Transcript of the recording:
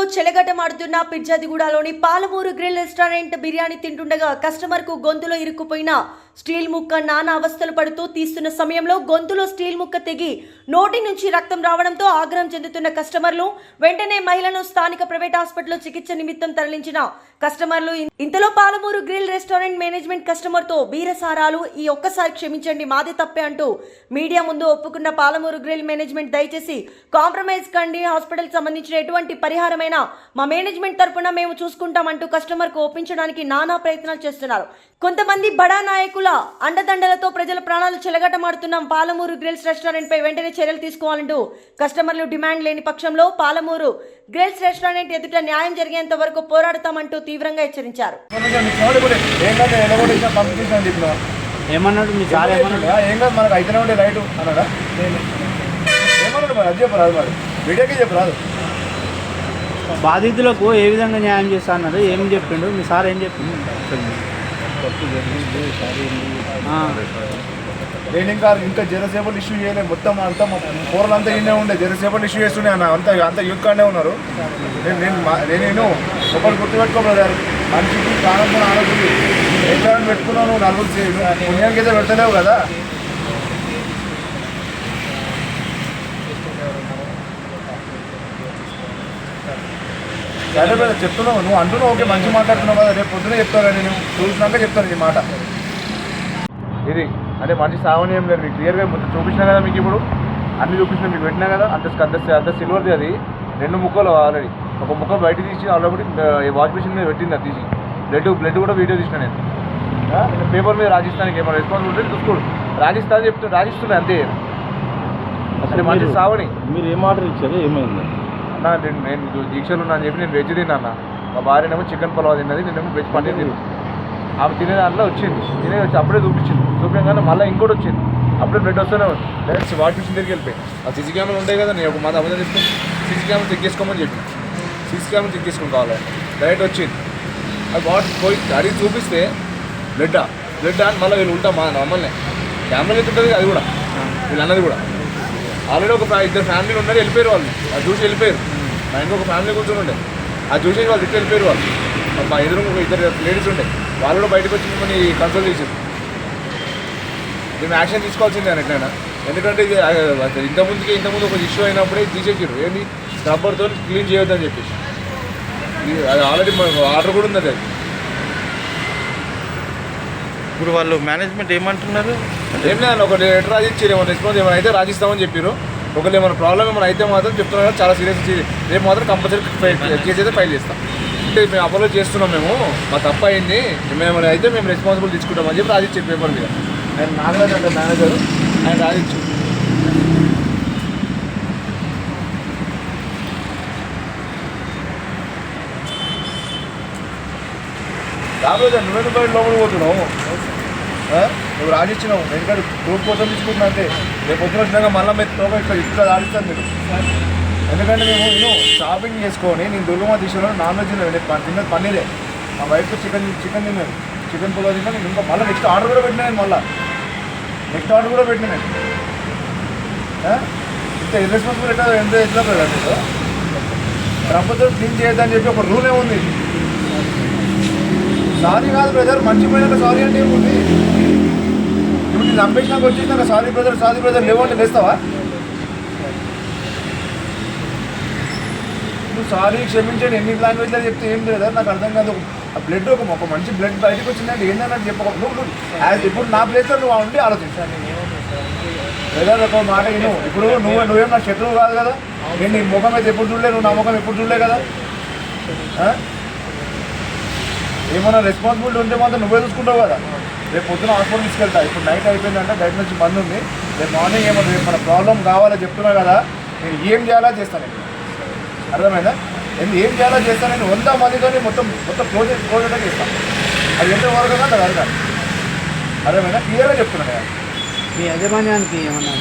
రుచులతో చెలగటమాడుతున్న పిజ్జాదిగూడలోని Palamuru grill restaurant biryani తింటుండగా కస్టమర్కు గొంతులో ఇరుక్కుపోయిన స్టీల్ ముక్క నానా అవస్థలు పడుతూ తీస్తున్న సమయంలో గొంతులో స్టీల్ ముక్క తెగి నోటి నుంచి రక్తం రావడంతో ఆగ్రహం చెందుతున్న కస్టమర్లు వెంటనే మహిళను స్థానిక ప్రైవేట్ హాస్పిటల్లో చికిత్స నిమిత్తం తరలించిన కస్టమర్లు ఇంతలో పాలమూరు గ్రిల్ రెస్టారెంట్ మేనేజ్మెంట్ కస్టమర్తో బీరసారాలు ఈ ఒక్కసారి క్షమించండి మాదే తప్పే అంటూ మీడియా ముందు ఒప్పుకున్న పాలమూరు గ్రిల్ మేనేజ్మెంట్ దయచేసి కాంప్రమైజ్ కండి హాస్పిటల్ సంబంధించిన ఎటువంటి పరిహారమైన మా మేనేజ్మెంట్ తరపున మేము చూసుకుంటామంటూ కస్టమర్కు ఒప్పించడానికి నానా ప్రయత్నాలు చేస్తున్నారు. కొంతమంది బడా నాయకులు అండదండలతో ప్రజల ప్రాణాలు చెలగటమాడుతున్నాం. పాలమూరు గ్రిల్స్ రెస్టారెంట్ పై వెంటనే చర్యలు తీసుకోవాలంటూ కస్టమర్లు డిమాండ్ లేని పక్షంలో పాలమూరు గ్రిల్స్ రెస్టారెంట్ ఎదుట న్యాయం జరిగేంత వరకు పోరాడతామంటూ తీవ్రంగా హెచ్చరించారు. ఏమన్నాడు? మీ సార్ ఏమన్నాడు? ఏం కాదు మనకు అయితేనే ఉండే రైట్ అన్నాడా? ఏమన్నాడు మరి? అది చెప్పరాదు మరి. వీడియోకి చెప్పరాదు బాధితులకు ఏ విధంగా న్యాయం చేస్తా అన్నారు ఏం చెప్పిండు? మీ సార్ ఏం చెప్పిండు? నేను ఇంకా ఇంకా జనసేపలు ఇష్యూ చేయలేదు మొత్తం అంతా మా కూరలు అంతా ఇన్నే ఉండే జనసేపలు ఇష్యూ చేస్తున్నాయి అన్న అంత అంత యూత్ ఉన్నారు. నేను నేను నేను ఒకరు ఒకటి మనిషికి ప్రాణంతో ఆడతుంది ఎక్కడ పెట్టుకున్నాను నలుగురు చేయడు పుణ్యానికి అయితే పెట్టలేవు కదా. సరే బ్రదర్ చెప్తున్నావు. నువ్వు అంటున్నావు ఓకే మంచి మాట్లాడుతున్నావు కదా రేపు పొద్దున చెప్తాను నేను చూసినాక చెప్తాను ఈ మాట. ఇది అంటే మంచి సావని ఏం లేదు మీకు క్లియర్గా చూపించినా కదా మీకు ఇప్పుడు. అన్ని చూపించినా మీకు పెట్టినా కదా అంత అంత అంత సిల్వర్ది అది. రెండు ముక్కలు ఆల్రెడీ ఒక ముక్క బయట తీసి ఆల్రెడీ వాష్ మిషన్ మీద పెట్టింది అది తీసి. బ్లడ్ బ్లడ్ కూడా వీడియో తీసిన నేను. పేపర్ మీద రాజస్థాన్కి ఏమైనా రెస్పాన్సిబిలిటీ చూసుకోడు. రాజస్థాన్ చెప్తూ రాజిస్తున్నా అంతే. అసలు మంచి సావని మీరు ఏం ఆర్డర్ ఇచ్చారు ఏమైంది. అన్న నేను నేను దీక్షలు ఉన్నా అని చెప్పి నేను వెజ్ తిన్నా అన్న. మా భార్యనేమో చికెన్ పలావ్ తిన్నది నేనేమో వెజ్ పన్నీర్ తిన్నా. ఆమె తినే దాంట్లో వచ్చింది. తినే వచ్చి అప్పుడే చూపించింది చూపించగానే మళ్ళీ ఇంకోటి వచ్చింది. అప్పుడే బ్లడ్ వస్తూనే ఉంది. డైరెక్ట్ వాష్ మిషన్ దగ్గరికి వెళ్ళిపోయి. ఆ సిసి కెమెరాలు ఉంటాయి కదా నేను ఒక మాట అబద్ధం చెప్తాను సిసి కెమెరా చెక్ చేసుకోమని చెప్పి. సిసి కెమెరా చెక్ చేసుకుని కావాలి. డైరెక్ట్ వచ్చింది. అది వాటి పోయి అడిగి చూపిస్తే బ్లడ్ బ్లడ్ అని మళ్ళీ వీళ్ళు ఉంటాం మా మమ్మల్ని. కెమెరా అయితే ఉంటుంది అది కూడా. వీళ్ళు అన్నది కూడా. ఆల్రెడీ ఒక ఇద్దరు ఫ్యామిలీ ఉన్నారు వెళ్ళిపోయారు వాళ్ళు. అది చూసి వెళ్ళిపోయారు. మా ఇంట్లో ఒక ఫ్యామిలీ కూర్చొని ఉండే అది చూసి వాళ్ళు ఇట్లా వెళ్ళిపోయారు వాళ్ళు. మా ఎదురు ఒక ఇద్దరు లేడీస్ ఉండే. వాళ్ళు కూడా బయటకు వచ్చి మిమ్మల్ని కన్సల్ట్ చేశారు. మేము యాక్షన్ తీసుకోవాల్సిందే అని ఎట్లయినా. ఎందుకంటే ఇది ఇంతకుముందుకే ఇంతకుముందు ఒక ఇష్యూ అయినప్పుడే తీసేసారు ఏంది? స్క్రబ్బర్తో క్లీన్ చేయొద్దని చెప్పేసి. అది ఆల్రెడీ ఆర్డర్ కూడా ఉంది అది. ఇప్పుడు వాళ్ళు మేనేజ్మెంట్ ఏమంటున్నారు? ఏం లేదు ఒక లెటర్ రాసిచ్చి ఏమైనా రెస్పాన్స్ ఏమైనా అయితే రాసిస్తామని చెప్పారు ఒకవేళ ఏమైనా ప్రాబ్లం ఏమైనా అయితే మాత్రం చెప్తున్నారు చాలా సీరియస్ రేపు మాత్రం కంపల్సరీ కేసు అయితే ఫైల్ చేస్తాం. అంటే మేము అపోలో చేస్తున్నాం మేము. మా తప్ప అయింది. మేము అయితే మేము రెస్పాన్సిబుల్ తీసుకుంటామని చెప్పి రాసిచ్చారు పేపర్ మీద. ఆయన నాగరాజు అంటే మేనేజర్ ఆయన రాసిచ్చు రాబోయే నువ్వెందుకు బయట లోపల పోతున్నావు? నువ్వు రాజిచ్చినావు ఎందుకంటే గ్రూప్ కోసం తీసుకుంటున్నా అంటే రేపు పొద్దున వచ్చినాక మళ్ళీ మీరు తోక ఇక్కడ ఇక్కడ రాజిస్తాను మీరు ఎందుకంటే మేము నేను షాపింగ్ చేసుకొని నేను దుర్గమ్మ తీసుకున్నాను నాన్ వెజ్ తిన్నాను నేను తిన్నది పన్నీరే. మా వైఫ్ చికెన్ చికెన్ తిన్నాను చికెన్ పులావ్ తిన్నాను నేను ఇంకా మళ్ళీ నెక్స్ట్ ఆర్డర్ కూడా పెట్టినా నేను మళ్ళీ. నెక్స్ట్ ఆర్డర్ కూడా పెట్టినా నేను. ఇంత ఇర్రెస్పాన్సిబుల్ ఎట్లా ఎంత ఎట్లా కదా మీరు ప్రభుత్వం క్లీన్ చేయొద్దని చెప్పి ఒక రూల్ ఏముంది సారీ కాదు బ్రదర్ మర్చిపోయినాక సారీ అంటే ఏముంది? ఇప్పుడు నేను చంపేసినాక వచ్చేసినాక సారీ బ్రదర్ సారీ బ్రదర్ లేవంటే లేస్తావా? నువ్వు సారీ క్షమించండి ఎన్ని లాంగ్వేజ్లో చెప్తే ఏం బ్రదర్ నాకు అర్థం కాదు. ఆ బ్లడ్ ఒక ఒక మంచి బ్లడ్ బయటకు వచ్చిందంటే ఏంటన్నట్టు చెప్పక నువ్వు నువ్వు ఇప్పుడు నా ప్లేస్లో నువ్వు ఉండి ఆలోచించాను బ్రదర్ ఒక మాట నువ్వు ఇప్పుడు నువ్వు నువ్వేం నా శత్రువు కాదు కదా? నేను నీ ముఖం అయితే ఎప్పుడు చూడలే నువ్వు నా ముఖం ఎప్పుడు చూడలే కదా? ఏమైనా రెస్పాన్సిబిలిటీ ఉంటే మాత్రం నువ్వే చూసుకుంటావు కదా. రేపు పొద్దున హాస్పిటల్ తీసుకెళ్తా. ఇప్పుడు నైట్ అయిపోయిందంటే బయట నుంచి బంద్ ఉంది. రేపు మార్నింగ్ ఏమో రేపు మన ప్రాబ్లం కావాలో చెప్తున్నా కదా నేను ఏం చేయాలా చేస్తాను. నేను అర్థమైందా? నేను ఏం చేయాలో చేస్తాను నేను వంద మందితో మొత్తం మొత్తం క్లోజ్ క్లోజ్ అంటే చేస్తాను. అది ఎంత వరకు అది అర్థం అర్థమైందా? క్లియర్గా చెప్తున్నాను నేను. మీ యజమాన్యానికి ఏమన్నా